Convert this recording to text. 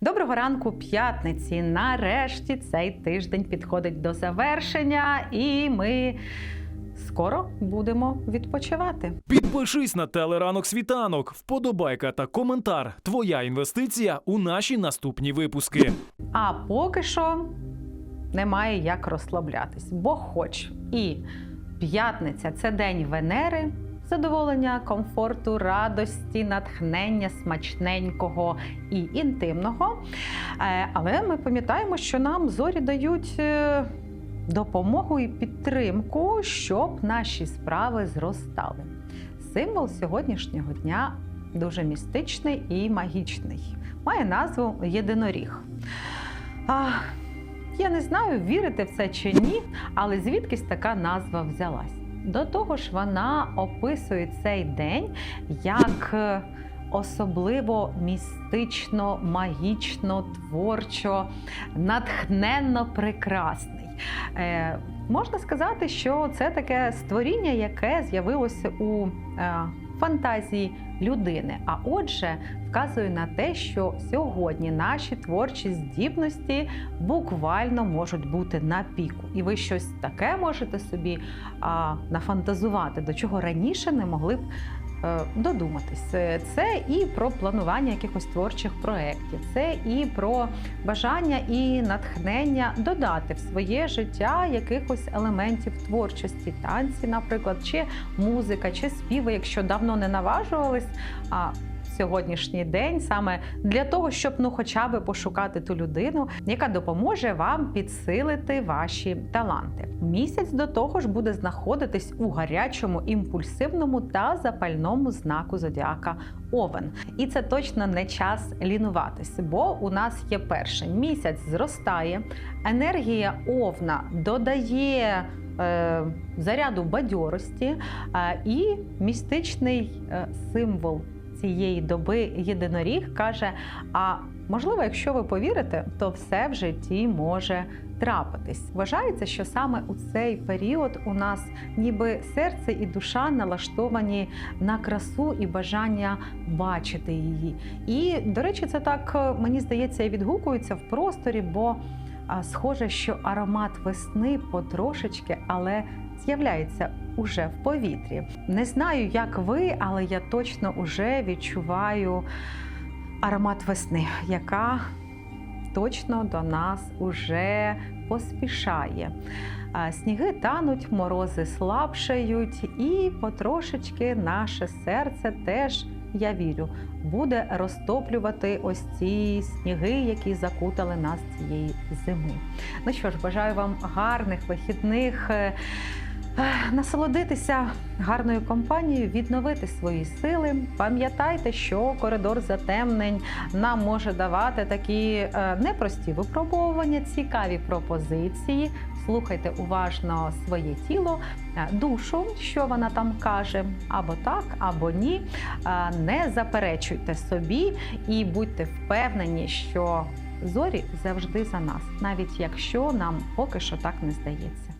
Доброго ранку, п'ятниці. Нарешті цей тиждень підходить до завершення, і ми скоро будемо відпочивати. Підпишись на телеранок світанок, вподобайка та коментар. Твоя інвестиція у наші наступні випуски. А поки що немає як розслаблятись, бо хоч і п'ятниця це день Венери. Задоволення, комфорту, радості, натхнення, смачненького і інтимного. Е, Але ми пам'ятаємо, що нам зорі дають е, допомогу і підтримку, щоб наші справи зростали. Символ сьогоднішнього дня дуже містичний і магічний. Має назву єдиноріг. Я не знаю, вірите в це чи ні, але звідкись така назва взялась. До того ж, вона описує цей день як е, особливо містично, магічно, творчо, натхненно прекрасний. Е, можна сказати, що це таке створіння, яке з'явилося у е, фантазії людини. А отже, вказує на те, що сьогодні наші творчі здібності буквально можуть бути на піку, і ви щось таке можете собі а, нафантазувати, до чого раніше не могли б. Е, Додуматись, це і про планування якихось творчих проєктів, це і про бажання і натхнення додати в своє життя якихось елементів творчості, танці, наприклад, чи музика, чи співи, якщо давно не наважувались. Сьогоднішній день саме для того, щоб ну, хоча б пошукати ту людину, яка допоможе вам підсилити ваші таланти. Місяць до того ж буде знаходитись у гарячому, імпульсивному та запальному знаку зодіака Овен. І це точно не час лінуватись, бо у нас є перший місяць зростає, енергія овна додає. е, Заряду бадьорості е, і містичний е, символ цієї доби єдиноріг каже: а можливо, якщо ви повірите, то все в житті може трапитись. Вважається, що саме у цей період у нас ніби серце і душа налаштовані на красу і бажання бачити її. І, до речі, це так е, мені здається і відгукується в просторі, бо схоже, що аромат весни потрошечки, але з'являється уже в повітрі. Не знаю, як ви, але я точно уже відчуваю аромат весни, яка точно до нас уже поспішає. Сніги тануть, морози слабшають, і потрошечки наше серце теж. Я вірю, буде розтоплювати ось ці сніги, які закутали нас цієї зими. Ну що ж, бажаю вам гарних вихідних. Насолодитися гарною компанією, відновити свої сили. Пам'ятайте, що коридор затемнень нам може давати такі е, непрості випробовування, цікаві пропозиції. Слухайте уважно своє тіло, е, душу, що вона там каже, або так, або ні. Е, Не заперечуйте собі і будьте впевнені, що зорі завжди за нас, навіть якщо нам поки що так не здається.